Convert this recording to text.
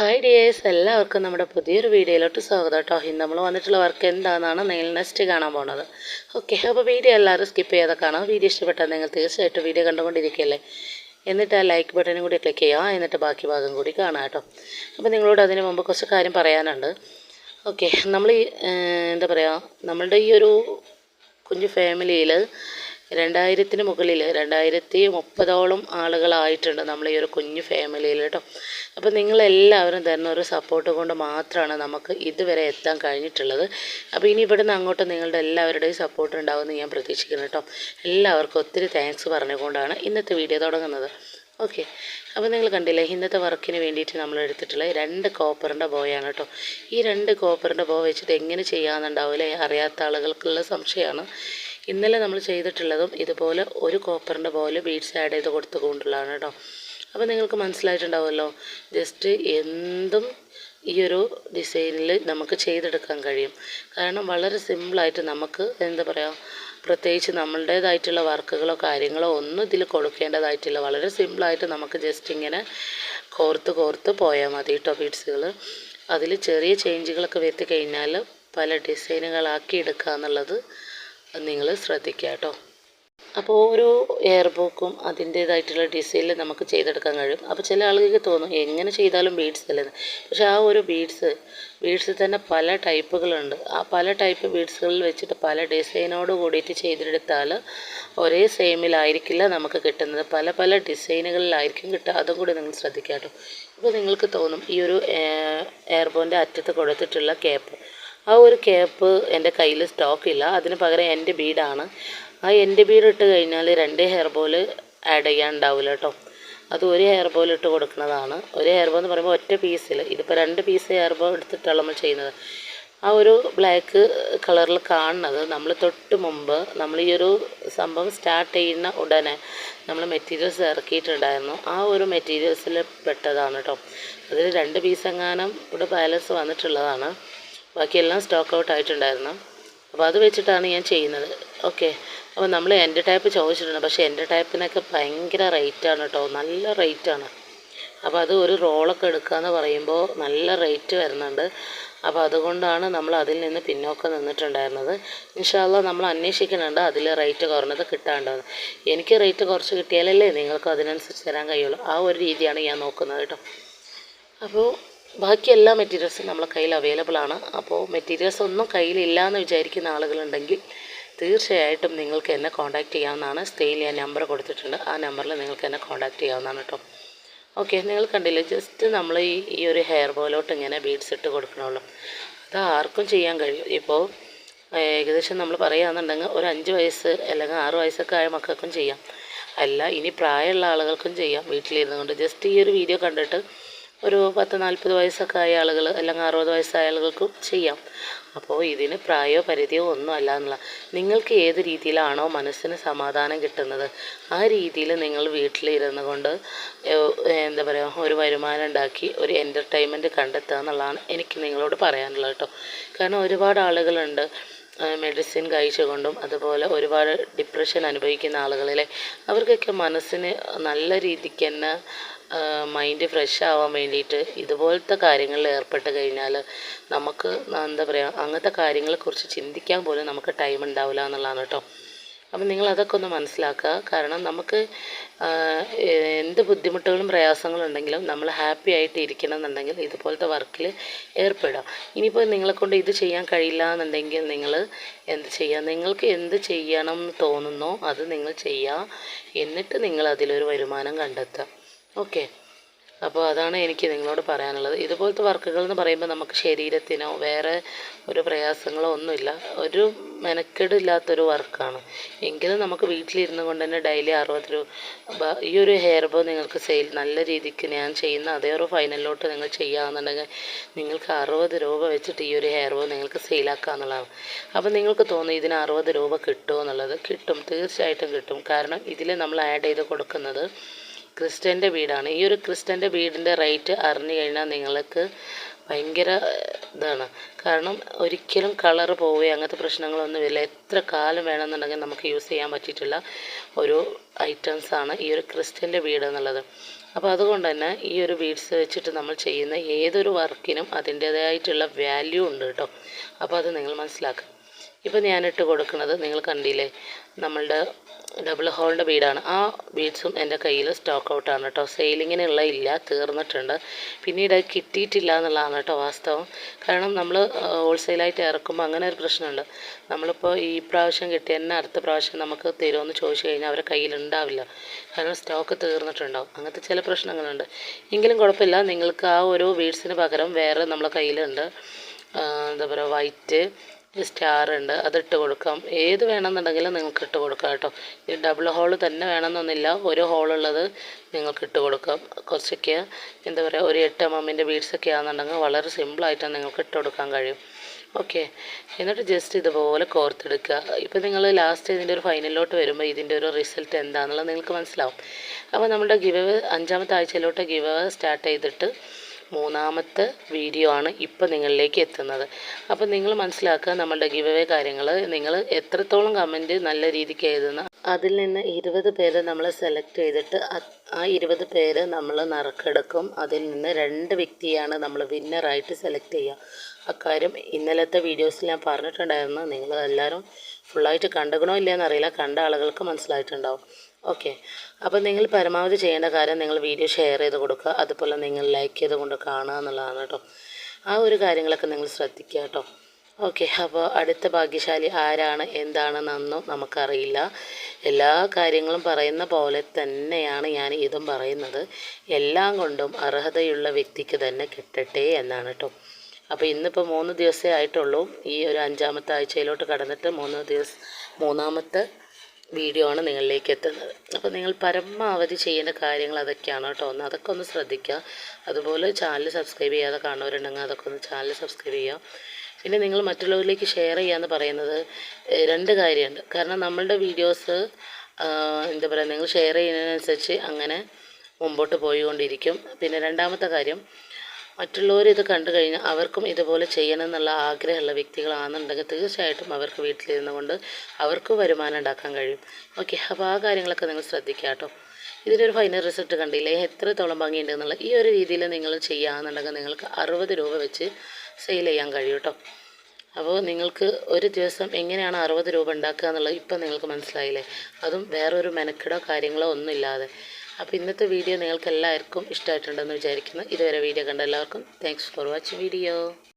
Hi dears എല്ലാവർക്കും നമ്മുടെ പുതിയൊരു വീഡിയോയിലോട്ട് സ്വാഗതം കേട്ടോ. ഇന്ന് നമ്മൾ വന്നിട്ടുള്ള വർക്ക് എന്താണെന്നാണ് നെയിൽ നെസ്റ്റ് കാണാൻ പോണത്. ഓക്കെ അപ്പോൾ വീഡിയോ എല്ലാവരും സ്കിപ്പ് ചെയ്യാതെ കാണാം. വീഡിയോ ഇഷ്ടപ്പെട്ടാൽ നിങ്ങൾ തീർച്ചയായിട്ടും വീഡിയോ കണ്ടുകൊണ്ടിരിക്കുകയല്ലേ? എന്നിട്ട് ആ ലൈക്ക് ബട്ടനും കൂടി ക്ലിക്ക് ചെയ്യുക. എന്നിട്ട് ബാക്കി ഭാഗം കൂടി കാണാം കേട്ടോ. അപ്പോൾ നിങ്ങളോട് അതിന് മുമ്പ് കുറച്ച് കാര്യം പറയാനുണ്ട്. ഓക്കെ നമ്മൾ എന്താ പറയുക നമ്മളുടെ ഈ ഒരു കുഞ്ഞു ഫാമിലിയിൽ രണ്ടായിരത്തിന് മുകളിൽ രണ്ടായിരത്തി മുപ്പതോളം ആളുകളായിട്ടുണ്ട് നമ്മൾ ഈ ഒരു കുഞ്ഞു ഫാമിലിയിൽ കേട്ടോ അപ്പോൾ നിങ്ങളെല്ലാവരും തരുന്ന ഒരു സപ്പോർട്ട് കൊണ്ട് മാത്രമാണ് നമുക്ക് ഇതുവരെ എത്താൻ കഴിഞ്ഞിട്ടുള്ളത്. അപ്പോൾ ഇനി ഇവിടുന്ന് അങ്ങോട്ട് നിങ്ങളുടെ എല്ലാവരുടെയും സപ്പോർട്ട് ഉണ്ടാവുമെന്ന് ഞാൻ പ്രതീക്ഷിക്കുന്നു കേട്ടോ എല്ലാവർക്കും ഒത്തിരി താങ്ക്സ് പറഞ്ഞുകൊണ്ടാണ് ഇന്നത്തെ വീഡിയോ തുടങ്ങുന്നത്. ഓക്കെ അപ്പോൾ നിങ്ങൾ കണ്ടില്ലേ ഇന്നത്തെ വർക്കിന് വേണ്ടിയിട്ട് നമ്മൾ എടുത്തിട്ടുള്ള രണ്ട് കോപ്പറിന്റെ ബോയാണ് കേട്ടോ ഈ രണ്ട് കോപ്പറിന്റെ ബോ വെച്ചിട്ട് എങ്ങനെ ചെയ്യാമെന്നുണ്ടാവില്ലേ അറിയാത്ത ആളുകൾക്കുള്ള സംശയമാണ്. ഇന്നലെ നമ്മൾ ചെയ്തിട്ടുള്ളതും ഇതുപോലെ ഒരു കോപ്പറിന്റെ പോലെ ബീഡ്സ് ആഡ് ചെയ്ത് കൊടുത്തുകൊണ്ടുള്ളതാണ് കേട്ടോ അപ്പോൾ നിങ്ങൾക്ക് മനസ്സിലായിട്ടുണ്ടാവുമല്ലോ ജസ്റ്റ് എന്തും ഈ ഒരു ഡിസൈനിൽ നമുക്ക് ചെയ്തെടുക്കാൻ കഴിയും. കാരണം വളരെ സിമ്പിളായിട്ട് നമുക്ക് എന്താ പറയുക പ്രത്യേകിച്ച് നമ്മളുടേതായിട്ടുള്ള വർക്കുകളോ കാര്യങ്ങളോ ഒന്നും ഇതിൽ കൊടുക്കേണ്ടതായിട്ടില്ല. വളരെ സിമ്പിളായിട്ട് നമുക്ക് ജസ്റ്റ് ഇങ്ങനെ കോർത്ത് കോർത്ത് പോയാൽ മതി കേട്ടോ ബീഡ്സുകൾ അതിൽ ചെറിയ ചേഞ്ചുകളൊക്കെ വരുത്തി കഴിഞ്ഞാൽ പല ഡിസൈനുകളാക്കി എടുക്കുക എന്നുള്ളത് നിങ്ങൾ ശ്രദ്ധിക്കുക കേട്ടോ. അപ്പോൾ ഓരോ എയർ ബോക്കും അതിന്റേതായിട്ടുള്ള ഡിസൈനിൽ നമുക്ക് ചെയ്തെടുക്കാൻ കഴിയും. അപ്പോൾ ചില ആളുകൾക്ക് തോന്നും എങ്ങനെ ചെയ്താലും ബീഡ്സ് അല്ലെന്ന് പക്ഷേ ആ ഒരു ബീഡ്സ് ബീഡ്സിൽ തന്നെ പല ടൈപ്പുകളുണ്ട് ആ പല ടൈപ്പ് ബീഡ്സുകളിൽ വെച്ചിട്ട് പല ഡിസൈനോട് കൂടിയിട്ട് ചെയ്തെടുത്താൽ ഒരേ സെയിമിലായിരിക്കില്ല നമുക്ക് കിട്ടുന്നത്. പല പല ഡിസൈനുകളിലായിരിക്കും കിട്ടുക. അതും കൂടി നിങ്ങൾ ശ്രദ്ധിക്കാം കേട്ടോ. ഇപ്പോൾ നിങ്ങൾക്ക് തോന്നും ഈ ഒരു എയർബോന്റെ അറ്റത്ത് കൊടുത്തിട്ടുള്ള ക്യാപ്പ് ആ ഒരു ക്യാപ്പ് എന്റെ കയ്യിൽ സ്റ്റോക്കില്ല അതിന് പകരം എന്റെ ബീഡാണ്. ആ എന്റെ ബീഡ് ഇട്ട് കഴിഞ്ഞാൽ രണ്ട് ഹെയർ ബോൾ ആഡ് ചെയ്യാൻ ഉണ്ടാവില്ല കേട്ടോ അത് ഒരു ഹെയർ ബോൾ ഇട്ട് കൊടുക്കുന്നതാണ്. ഒരു ഹെയർ ബോൾ എന്ന് പറയുമ്പോൾ ഒറ്റ പീസിൽ ഇതിപ്പോൾ രണ്ട് പീസ് ഹെയർ ബോൾ എടുത്തിട്ടാണ് നമ്മൾ ചെയ്യുന്നത്. ആ ഒരു ബ്ലാക്ക് കളറിൽ കാണുന്നത് നമ്മൾ തൊട്ട് മുമ്പ് നമ്മൾ ഈ ഒരു സംഭവം സ്റ്റാർട്ട് ചെയ്യുന്ന ഉടനെ നമ്മൾ മെറ്റീരിയൽസ് ഇറക്കിയിട്ടുണ്ടായിരുന്നു. ആ ഒരു മെറ്റീരിയൽസിൽ പെട്ടതാണ് കേട്ടോ അതിൽ രണ്ട് പീസ് എങ്ങാനും ഇവിടെ ബാലൻസ് വന്നിട്ടുള്ളതാണ്. ബാക്കിയെല്ലാം സ്റ്റോക്ക് ഔട്ട് ആയിട്ടുണ്ടായിരുന്നു. അപ്പോൾ അത് വെച്ചിട്ടാണ് ഞാൻ ചെയ്യുന്നത്. ഓക്കെ അപ്പോൾ നമ്മൾ എന്റെ ടൈപ്പ് ചോദിച്ചിട്ടുണ്ട്. പക്ഷേ എന്റെ ടൈപ്പിനൊക്കെ ഭയങ്കര റേറ്റാണ് കേട്ടോ നല്ല റേറ്റാണ് അപ്പോൾ അത് ഒരു റോളൊക്കെ എടുക്കുക എന്ന് പറയുമ്പോൾ നല്ല റേറ്റ് വരുന്നുണ്ട്. അപ്പോൾ അതുകൊണ്ടാണ് നമ്മൾ അതിൽ നിന്ന് പിന്നോക്കം നിന്നിട്ടുണ്ടായിരുന്നത്. ഇൻഷാല്ല നമ്മൾ അന്വേഷിക്കുന്നുണ്ട് അതിൽ റേറ്റ് കുറഞ്ഞത് കിട്ടാണ്ടത് എനിക്ക് റേറ്റ് കുറച്ച് കിട്ടിയാലല്ലേ നിങ്ങൾക്ക് അതിനനുസരിച്ച് തരാൻ കഴിയുള്ളൂ. ആ ഒരു രീതിയാണ് ഞാൻ നോക്കുന്നത് കേട്ടോ അപ്പോൾ ബാക്കി എല്ലാ മെറ്റീരിയൽസും നമ്മളെ കയ്യിൽ അവൈലബിൾ ആണ്. അപ്പോൾ മെറ്റീരിയൽസ് ഒന്നും കയ്യിലില്ല എന്ന് വിചാരിക്കുന്ന ആളുകളുണ്ടെങ്കിൽ തീർച്ചയായിട്ടും നിങ്ങൾക്ക് എന്നെ കോൺടാക്റ്റ് ചെയ്യാവുന്നതാണ്. സ്റ്റേയിൽ ഞാൻ നമ്പർ കൊടുത്തിട്ടുണ്ട്. ആ നമ്പറിൽ നിങ്ങൾക്ക് എന്നെ കോൺടാക്റ്റ് ചെയ്യാവുന്നതാണ് കേട്ടോ ഓക്കെ നിങ്ങൾ കണ്ടില്ലേ? ജസ്റ്റ് നമ്മൾ ഈ ഈ ഒരു ഹെയർ ബോയിലോട്ട് ഇങ്ങനെ ബീഡ്സ് ഇട്ട് കൊടുക്കണുള്ളൂ അത് ആർക്കും ചെയ്യാൻ കഴിയും. ഇപ്പോൾ ഏകദേശം നമ്മൾ പറയുകയാണെന്നുണ്ടെങ്കിൽ ഒരു അഞ്ച് വയസ്സ് അല്ലെങ്കിൽ ആറ് വയസ്സൊക്കെ ആയ മക്കൾക്കും ചെയ്യാം. അല്ല ഇനി പ്രായമുള്ള ആളുകൾക്കും ചെയ്യാം. വീട്ടിലിരുന്നു കൊണ്ട് ജസ്റ്റ് ഈ ഒരു വീഡിയോ കണ്ടിട്ട് ഒരു പത്ത് നാൽപ്പത് വയസ്സൊക്കെ ആയ ആളുകൾ അല്ലെങ്കിൽ അറുപത് വയസ്സായ ആളുകൾക്കും ചെയ്യാം. അപ്പോൾ ഇതിന് പ്രായോ പരിധിയോ ഒന്നും അല്ല എന്നുള്ള. നിങ്ങൾക്ക് ഏത് രീതിയിലാണോ മനസ്സിന് സമാധാനം കിട്ടുന്നത് ആ രീതിയിൽ നിങ്ങൾ വീട്ടിലിരുന്ന് കൊണ്ട് എന്താ പറയുക ഒരു വരുമാനം ഉണ്ടാക്കി ഒരു എന്റർടൈൻമെന്റ് കണ്ടെത്തുക എന്നുള്ളതാണ് എനിക്ക് നിങ്ങളോട് പറയാനുള്ളത് കേട്ടോ. കാരണം ഒരുപാട് ആളുകളുണ്ട് മെഡിസിൻ കഴിച്ചുകൊണ്ടും അതുപോലെ ഒരുപാട് ഡിപ്രഷൻ അനുഭവിക്കുന്ന ആളുകളിലെ അവർക്കൊക്കെ മനസ്സിന് നല്ല രീതിക്ക് തന്നെ മൈൻഡ് ഫ്രഷ് ആവാൻ വേണ്ടിയിട്ട് ഇതുപോലത്തെ കാര്യങ്ങളിൽ ഏർപ്പെട്ട് കഴിഞ്ഞാൽ നമുക്ക് എന്താ പറയുക അങ്ങനത്തെ കാര്യങ്ങളെക്കുറിച്ച് ചിന്തിക്കാൻ പോലും നമുക്ക് ടൈം ഉണ്ടാവില്ല എന്നുള്ളതാണ് കേട്ടോ. അപ്പം നിങ്ങൾ അതൊക്കെ ഒന്ന് മനസ്സിലാക്കുക. കാരണം നമുക്ക് എന്ത് ബുദ്ധിമുട്ടുകളും പ്രയാസങ്ങളും ഉണ്ടെങ്കിലും നമ്മൾ ഹാപ്പി ആയിട്ട് ഇരിക്കണം എന്നുണ്ടെങ്കിൽ ഇതുപോലത്തെ വർക്കിൽ ഏർപ്പെടാം. ഇനിയിപ്പോൾ നിങ്ങളെക്കൊണ്ട് ഇത് ചെയ്യാൻ കഴിയില്ല എന്നുണ്ടെങ്കിൽ നിങ്ങൾ എന്ത് ചെയ്യുക? നിങ്ങൾക്ക് എന്ത് ചെയ്യണം എന്ന് തോന്നുന്നോ അത് നിങ്ങൾ ചെയ്യുക. എന്നിട്ട് നിങ്ങൾ അതിലൊരു വരുമാനം കണ്ടെത്തുക. ഓക്കെ? അപ്പോൾ അതാണ് എനിക്ക് നിങ്ങളോട് പറയാനുള്ളത്. ഇതുപോലത്തെ വർക്കുകൾ എന്ന് പറയുമ്പോൾ നമുക്ക് ശരീരത്തിനോ വേറെ ഒരു പ്രയാസങ്ങളോ ഒന്നുമില്ല. ഒരു മെനക്കെടില്ലാത്തൊരു വർക്കാണ്. എങ്കിലും നമുക്ക് വീട്ടിലിരുന്നു കൊണ്ട് തന്നെ ഡെയിലി അറുപത് രൂപ ഈ ഒരു ഹെയർ ബോ നിങ്ങൾക്ക് സെയിൽ നല്ല രീതിക്ക് ഞാൻ ചെയ്യുന്ന അതേ ഒരു ഫൈനലിലോട്ട് നിങ്ങൾ ചെയ്യുകയാണെന്നുണ്ടെങ്കിൽ നിങ്ങൾക്ക് അറുപത് രൂപ വെച്ചിട്ട് ഈ ഒരു ഹെയർ ബോ നിങ്ങൾക്ക് സെയിലാക്കുക എന്നുള്ളതാണ്. അപ്പോൾ നിങ്ങൾക്ക് തോന്നും ഇതിന് അറുപത് രൂപ കിട്ടുമോ എന്നുള്ളത്. കിട്ടും. തീർച്ചയായിട്ടും കിട്ടും. കാരണം ഇതിൽ നമ്മൾ ആഡ് ചെയ്ത് കൊടുക്കുന്നത് ക്രിസ്റ്റന്റെ വീടാണ്. ഈ ഒരു ക്രിസ്റ്റന്റെ വീടിന്റെ റേറ്റ് അറിഞ്ഞു കഴിഞ്ഞാൽ നിങ്ങൾക്ക് ഭയങ്കര ഇതാണ്. കാരണം ഒരിക്കലും കളർ പോവുകയോ അങ്ങനത്തെ പ്രശ്നങ്ങളൊന്നുമില്ല എത്ര കാലം വേണമെന്നുണ്ടെങ്കിൽ നമുക്ക് യൂസ് ചെയ്യാൻ പറ്റിയിട്ടുള്ള ഒരു ഐറ്റംസാണ് ഈ ഒരു ക്രിസ്ത്യന്റെ വീട് എന്നുള്ളത്. അപ്പോൾ അതുകൊണ്ട് തന്നെ ഈ ഒരു ബീഡ്സ് വെച്ചിട്ട് നമ്മൾ ചെയ്യുന്ന ഏതൊരു വർക്കിനും അതിന്റേതായിട്ടുള്ള വാല്യൂ ഉണ്ട് കേട്ടോ. അപ്പോൾ അത് നിങ്ങൾ മനസ്സിലാക്കുക. ഇപ്പോൾ ഞാനിട്ട് കൊടുക്കുന്നത് നിങ്ങൾ കണ്ടില്ലേ? നമ്മളുടെ ഡബിൾ ഹോളിന്റെ ബീഡാണ് ആ ബീഡ്സും എന്റെ കയ്യിൽ സ്റ്റോക്ക് ഔട്ടാണ് കേട്ടോ. സെയിലിങ്ങിനുള്ള ഇല്ല തീർന്നിട്ടുണ്ട്. പിന്നീട് കിട്ടിയിട്ടില്ല എന്നുള്ളതാണ് കേട്ടോ വാസ്തവം. കാരണം നമ്മൾ ഹോൾസെയിലായിട്ട് ഇറക്കുമ്പോൾ അങ്ങനെ ഒരു പ്രശ്നമുണ്ട്. നമ്മളിപ്പോൾ ഈ പ്രാവശ്യം കിട്ടിയ തന്നെ അടുത്ത പ്രാവശ്യം നമുക്ക് തരുമെന്ന് ചോദിച്ചു കഴിഞ്ഞാൽ അവരുടെ കയ്യിൽ ഉണ്ടാവില്ല. കാരണം സ്റ്റോക്ക് തീർന്നിട്ടുണ്ടാവും. അങ്ങനത്തെ ചില പ്രശ്നങ്ങളുണ്ട്. എങ്കിലും കുഴപ്പമില്ല. നിങ്ങൾക്ക് ആ ഒരു ബീഡ്സിന് പകരം വേറെ നമ്മളെ കയ്യിലുണ്ട്. എന്താ പറയുക വൈറ്റ് സ്റ്റാർ ഉണ്ട് അതിട്ട് കൊടുക്കാം. ഏത് വേണമെന്നുണ്ടെങ്കിലും നിങ്ങൾക്ക് ഇട്ട് കൊടുക്കാം കേട്ടോ. ഈ ഡബിൾ ഹോൾ തന്നെ വേണമെന്നൊന്നുമില്ല. ഒരു ഹോളുള്ളത് നിങ്ങൾക്ക് ഇട്ട് കൊടുക്കാം. കുറച്ചൊക്കെ എന്താ പറയുക ഒരു എട്ട് എം എമ്മിന്റെ ബീഡ്സൊക്കെ ആണെന്നുണ്ടെങ്കിൽ വളരെ സിമ്പിളായിട്ട് നിങ്ങൾക്ക് ഇട്ട് കൊടുക്കാൻ കഴിയും. ഓക്കെ എന്നിട്ട് ജസ്റ്റ് ഇതുപോലെ കോർത്തെടുക്കുക ഇപ്പോൾ നിങ്ങൾ ലാസ്റ്റ് ഇതിന്റെ ഒരു ഫൈനലിലോട്ട് വരുമ്പോൾ ഇതിന്റെ ഒരു റിസൾട്ട് എന്താണെന്നുള്ളത് നിങ്ങൾക്ക് മനസ്സിലാവും. അപ്പോൾ നമ്മുടെ ഗിവ് അഞ്ചാമത്തെ ആഴ്ചയിലോട്ട് ഗിവ് സ്റ്റാർട്ട് ചെയ്തിട്ട് മൂന്നാമത്തെ വീഡിയോ ആണ് ഇപ്പോൾ നിങ്ങളിലേക്ക് എത്തുന്നത്. അപ്പോൾ നിങ്ങൾ മനസ്സിലാക്കുക നമ്മളുടെ ഗിവ് അവേ കാര്യങ്ങൾ. നിങ്ങൾ എത്രത്തോളം കമന്റ് നല്ല രീതിക്ക് എഴുതുന്ന അതിൽ നിന്ന് ഇരുപത് പേരെ നമ്മൾ സെലക്ട് ചെയ്തിട്ട് ആ ഇരുപത് പേര് നമ്മൾ നറുക്കെടുക്കും. അതിൽ നിന്ന് രണ്ട് വ്യക്തിയാണ് നമ്മൾ വിന്നറായിട്ട് സെലക്ട് ചെയ്യുക. അക്കാര്യം ഇന്നലത്തെ വീഡിയോസിൽ ഞാൻ പറഞ്ഞിട്ടുണ്ടായിരുന്നു. നിങ്ങൾ എല്ലാവരും ഫുള്ളായിട്ട് കണ്ടുകണോ ഇല്ലയെന്നറിയില്ല കണ്ട ആളുകൾക്ക് മനസ്സിലായിട്ടുണ്ടാവും. ഓക്കെ അപ്പോൾ നിങ്ങൾ പരമാവധി ചെയ്യേണ്ട കാര്യം നിങ്ങൾ വീഡിയോ ഷെയർ ചെയ്ത് കൊടുക്കുക. അതുപോലെ നിങ്ങൾ ലൈക്ക് ചെയ്ത് കൊണ്ട് കാണുക എന്നുള്ളതാണ് കേട്ടോ ആ ഒരു കാര്യങ്ങളൊക്കെ നിങ്ങൾ ശ്രദ്ധിക്കുക കേട്ടോ ഓക്കെ അപ്പോൾ അടുത്ത ഭാഗ്യശാലി ആരാണ്? എന്താണെന്നൊന്നും നമുക്കറിയില്ല. എല്ലാ കാര്യങ്ങളും പറയുന്ന പോലെ തന്നെയാണ് ഞാൻ ഇതും പറയുന്നത്. എല്ലാം കൊണ്ടും അർഹതയുള്ള വ്യക്തിക്ക് തന്നെ കിട്ടട്ടെ എന്നാണ് കേട്ടോ അപ്പോൾ ഇന്നിപ്പോൾ മൂന്ന് ദിവസമേ ആയിട്ടുള്ളൂ. ഈ ഒരു അഞ്ചാമത്തെ ആഴ്ചയിലോട്ട് കടന്നിട്ട് മൂന്ന് ദിവസം മൂന്നാമത്തെ വീഡിയോ ആണ് നിങ്ങളിലേക്ക് എത്തുന്നത്. അപ്പോൾ നിങ്ങൾ പരമാവധി ചെയ്യേണ്ട കാര്യങ്ങൾ അതൊക്കെയാണ് കേട്ടോ. ഒന്ന് അതൊക്കെ ഒന്ന് ശ്രദ്ധിക്കുക. അതുപോലെ ചാനൽ സബ്സ്ക്രൈബ് ചെയ്യാതെ കാണുന്നവരുണ്ടെങ്കിൽ അതൊക്കെ ഒന്ന് ചാനൽ സബ്സ്ക്രൈബ് ചെയ്യുക. പിന്നെ നിങ്ങൾ മറ്റുള്ളവരിലേക്ക് ഷെയർ ചെയ്യാന്ന് പറയുന്നത് രണ്ട് കാര്യമുണ്ട് കാരണം നമ്മളുടെ വീഡിയോസ് എന്താ പറയുക നിങ്ങൾ ഷെയർ ചെയ്യുന്നതിനനുസരിച്ച് അങ്ങനെ മുമ്പോട്ട് പോയിക്കൊണ്ടിരിക്കും. പിന്നെ രണ്ടാമത്തെ കാര്യം മറ്റുള്ളവർ ഇത് കണ്ടു കഴിഞ്ഞാൽ അവർക്കും ഇതുപോലെ ചെയ്യണം എന്നുള്ള ആഗ്രഹമുള്ള വ്യക്തികളാണെന്നുണ്ടെങ്കിൽ തീർച്ചയായിട്ടും അവർക്ക് വീട്ടിലിരുന്നു കൊണ്ട് അവർക്ക് വരുമാനം ഉണ്ടാക്കാൻ കഴിയും. ഓക്കെ അപ്പോൾ ആ കാര്യങ്ങളൊക്കെ നിങ്ങൾ ശ്രദ്ധിക്കുക കേട്ടോ. ഇതിനൊരു ഫൈനൽ റിസൾട്ട് കണ്ടില്ലേ? എത്രത്തോളം ഭംഗിയുണ്ടെന്നുള്ള ഈ ഒരു രീതിയിൽ നിങ്ങൾ ചെയ്യുകയാണെന്നുണ്ടെങ്കിൽ നിങ്ങൾക്ക് അറുപത് രൂപ വെച്ച് സെയിൽ ചെയ്യാൻ കഴിയും കേട്ടോ. അപ്പോൾ നിങ്ങൾക്ക് ഒരു ദിവസം എങ്ങനെയാണ് അറുപത് രൂപ ഉണ്ടാക്കുക എന്നുള്ളത് ഇപ്പം നിങ്ങൾക്ക് മനസ്സിലായില്ലേ? അതും വേറൊരു മെനക്കെടോ കാര്യങ്ങളോ ഒന്നുമില്ലാതെ. അപ്പോൾ ഇന്നത്തെ വീഡിയോ നിങ്ങൾക്ക് എല്ലാവർക്കും ഇഷ്ടമായിട്ടുണ്ടെന്ന് വിചാരിക്കുന്നു. ഇതുവരെ വീഡിയോ കണ്ട എല്ലാവർക്കും താങ്ക്സ് ഫോർ വാച്ചിങ് വീഡിയോ